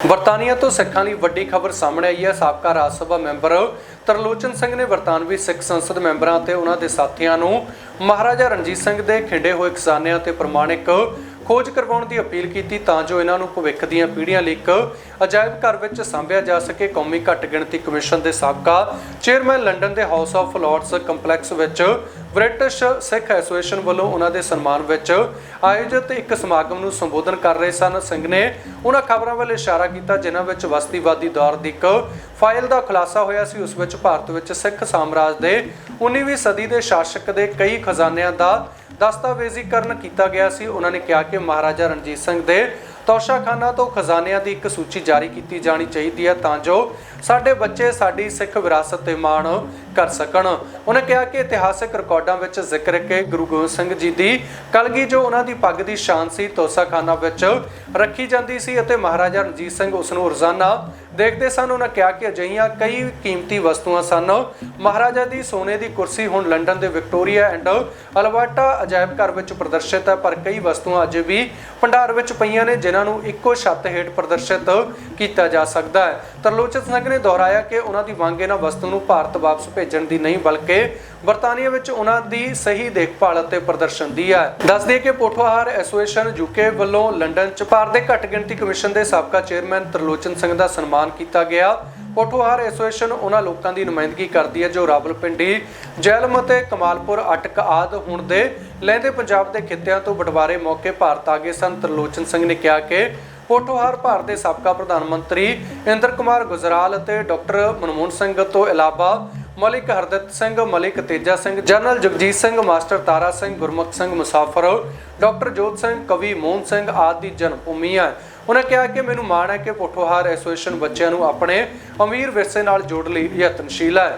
ਬਰਤਾਨੀਆ ਤੋਂ ਸਿੱਖਾਂ ਲਈ ਵੱਡੀ ਖਬਰ ਸਾਹਮਣੇ ਆਈ ਹੈ। ਸਾਬਕਾ ਰਾਜ ਸਭਾ ਮੈਂਬਰ ਤਰਲੋਚਨ ਸਿੰਘ ਨੇ ਬਰਤਾਨਵੀ ਸਿੱਖ ਸੰਸਦ ਮੈਂਬਰਾਂ ਅਤੇ ਉਹਨਾਂ ਦੇ ਸਾਥੀਆਂ ਨੂੰ ਮਹਾਰਾਜਾ ਰਣਜੀਤ ਸਿੰਘ ਦੇ ਖਿੰਡੇ ਹੋਏ ਖਜ਼ਾਨਿਆਂ ਤੇ ਪ੍ਰਮਾਣਿਕ ਖੋਜ ਕਰਵਾਉਣ ਦੀ ਅਪੀਲ ਕੀਤੀ ਤਾਂ ਜੋ ਇਹਨਾਂ ਨੂੰ ਭਵਿੱਖ ਦੀਆਂ ਪੀੜ੍ਹੀਆਂ ਲਈ ਇੱਕ ਅਜਾਇਬ ਘਰ ਵਿੱਚ ਸਾਂਭਿਆ ਜਾ ਸਕੇ। ਕੌਮੀ ਘੱਟ ਗਿਣਤੀ ਕਮਿਸ਼ਨ ਦੇ ਸਾਬਕਾ ਚੇਅਰਮੈਨ ਲੰਡਨ ਦੇ ਹਾਊਸ ਆਫ ਲਾਰਡਸ ਕੰਪਲੈਕਸ ਵਿੱਚ ਬ੍ਰਿਟਿਸ਼ ਸਿੱਖ ਐਸੋਸੀਏਸ਼ਨ ਵੱਲੋਂ ਉਹਨਾਂ ਦੇ ਸਨਮਾਨ ਵਿੱਚ ਆਯੋਜਿਤ ਇੱਕ ਸਮਾਗਮ ਨੂੰ ਸੰਬੋਧਨ ਕਰ ਰਹੇ ਸਨ। ਸਿੰਘ ਨੇ ਉਹਨਾਂ ਖਬਰਾਂ ਵੱਲ ਇਸ਼ਾਰਾ ਕੀਤਾ, ਜਿਨ੍ਹਾਂ ਵਿੱਚ ਵਸਤੀਵਾਦੀ ਦੌਰ ਦੀ ਇੱਕ ਫਾਈਲ ਦਾ ਖੁਲਾਸਾ ਹੋਇਆ ਸੀ। ਉਸ ਵਿੱਚ ਭਾਰਤ ਵਿੱਚ ਸਿੱਖ ਸਾਮਰਾਜ ਦੇ 19ਵੀਂ ਸਦੀ ਦੇ ਸ਼ਾਸਕ ਦੇ ਕਈ ਖਜ਼ਾਨਿਆਂ ਦਾ ਦਸਤਾਵੇਜ਼ੀਕਰਨ ਕੀਤਾ ਗਿਆ ਸੀ। ਉਹਨਾਂ ਨੇ ਕਿਹਾ ਕਿ ਮਹਾਰਾਜਾ ਰਣਜੀਤ ਸਿੰਘ ਦੇ ਤੋਸ਼ਾਖਾਨਾ ਤੋਂ ਖਜ਼ਾਨਿਆਂ ਦੀ ਇੱਕ ਸੂਚੀ ਜਾਰੀ ਕੀਤੀ ਜਾਣੀ ਚਾਹੀਦੀ ਹੈ। ਤਾਂ ਜੋ ਸਾਡੇ ਬੱਚੇ, ਸਾਡੀ ਸਿੱਖ ਵਿਰਾਸਤ ਤੇ ਮਾਣ ਕਰ ਸਕਣ। ਉਹਨੇ ਕਿਹਾ ਕਿ ਇਤਿਹਾਸਕ ਰਿਕਾਰਡਾਂ ਵਿੱਚ ਜ਼ਿਕਰ ਹੈ ਕਿ ਗੁਰੂ ਗੋਬਿੰਦ ਸਿੰਘ ਜੀ ਦੀ ਕਲਗੀ ਜੋ ਉਹਨਾਂ ਦੀ ਪੱਗ ਦੀ ਸ਼ਾਨ ਸੀ, ਤੋਸਾਖਾਨਾ ਵਿੱਚ ਰੱਖੀ ਜਾਂਦੀ ਸੀ ਅਤੇ ਮਹਾਰਾਜਾ ਰਣਜੀਤ ਸਿੰਘ ਉਸ ਨੂੰ ਰੋਜ਼ਾਨਾ ਦੇਖਦੇ ਸਨ। ਉਹਨਾਂ ਕਿਹਾ ਕਿ ਅਜਿਹੀਆਂ ਕਈ ਕੀਮਤੀ ਵਸਤੂਆਂ ਸਨ। ਮਹਾਰਾਜਾ ਦੀ ਸੋਨੇ ਦੀ ਕੁਰਸੀ ਹੁਣ ਲੰਡਨ ਦੇ ਵਿਕਟੋਰੀਆ ਐਂਡ ਅਲਬਰਟਾ ਅਜਾਇਬ ਘਰ ਵਿੱਚ ਪ੍ਰਦਰਸ਼ਿਤ ਹੈ, ਪਰ ਕਈ ਵਸਤੂਆਂ ਅਜੇ ਵੀ ਭੰਡਾਰ ਵਿੱਚ ਪਈਆਂ ਨੇ, ਜਿਨ੍ਹਾਂ ਨੂੰ ਇੱਕੋ ਛੱਤ ਹੇਠ ਪ੍ਰਦਰਸ਼ਿਤ ਕੀਤਾ ਜਾ ਸਕਦਾ ਹੈ। ਤਰਲੋਚਨ ਸਿੰਘ ਨੇ ਦੁਹਰਾਇਆ ਕਿ ਉਹਨਾਂ ਦੀ ਮੰਗ ਇਹਨਾਂ ਵਸਤੂ ਨੂੰ ਭਾਰਤ ਵਾਪਸ ਭੇਜ ਭੇਜਣ ਦੀ ਨਹੀਂ, ਬਲਕਿ ਬਰਤਾਨੀਆ ਵਿੱਚ ਉਹਨਾਂ ਦੀ ਸਹੀ ਦੇਖਭਾਲ ਅਤੇ ਪ੍ਰਦਰਸ਼ਨ ਦੀ ਹੈ। ਦੱਸ ਦਈਏ ਕਿ ਪੋਠੋਹਾਰ ਐਸੋਸੀਏਸ਼ਨ ਯੂਕੇ ਵੱਲੋਂ ਲੰਡਨ ਚ ਭਾਰਤ ਦੇ ਘੱਟ ਗਿਣਤੀ ਕਮਿਸ਼ਨ ਦੇ ਸਾਬਕਾ ਚੇਅਰਮੈਨ ਤਰਲੋਚਨ ਸਿੰਘ ਦਾ ਸਨਮਾਨ ਕੀਤਾ ਗਿਆ। ਪੋਠੋਹਾਰ ਐਸੋਸੀਏਸ਼ਨ ਉਹਨਾਂ ਲੋਕਾਂ ਦੀ ਨੁਮਾਇੰਦਗੀ ਕਰਦੀ ਹੈ, ਜੋ ਰਾਵਲਪਿੰਡੀ, ਜੈਲਮ ਅਤੇ ਕਮਾਲਪੁਰ ਅਟਕ ਆਦ ਹੁਣ ਦੇ ਲਹਿੰਦੇ ਪੰਜਾਬ ਦੇ ਖਿੱਤਿਆਂ ਤੋਂ ਬਟਵਾਰੇ ਮੌਕੇ ਭਾਰਤ ਆ ਗਏ ਸਨ। ਤਰਲੋਚਨ ਸਿੰਘ ਨੇ ਕਿਹਾ ਕਿ ਪੋਠੋਹਾਰ ਭਾਰਤ ਦੇ ਸਾਬਕਾ ਪ੍ਰਧਾਨ ਮੰਤਰੀ ਇੰਦਰ ਕੁਮਾਰ ਗੁਜਰਾਲ ਅਤੇ ਡਾਕਟਰ ਮਨਮੋਹਨ ਸਿੰਘ ਤੋਂ ਇਲਾਵਾ Malik Hardit Singh, Malik Teja Singh, general Jagjit Singh, master Tara Singh, Gurmukh Singh, Musafir doctor Jot Singh, ਕਵੀ ਮੋਹਨ ਸਿੰਘ ਆਦਿ ਦੀ ਜਨਮ ਭੂਮੀ ਹੈ। ਉਹਨਾਂ ਕਿਹਾ ਕਿ ਮੈਨੂੰ ਮਾਣ ਹੈ ਕਿ ਪੋਠੋਹਾਰ ਐਸੋਸੀਏਸ਼ਨ ਬੱਚਿਆਂ ਨੂੰ ਆਪਣੇ ਅਮੀਰ ਵਿਰਸੇ ਨਾਲ ਜੋੜ ਲਈ ਯਤਨਸ਼ੀਲ ਹੈ।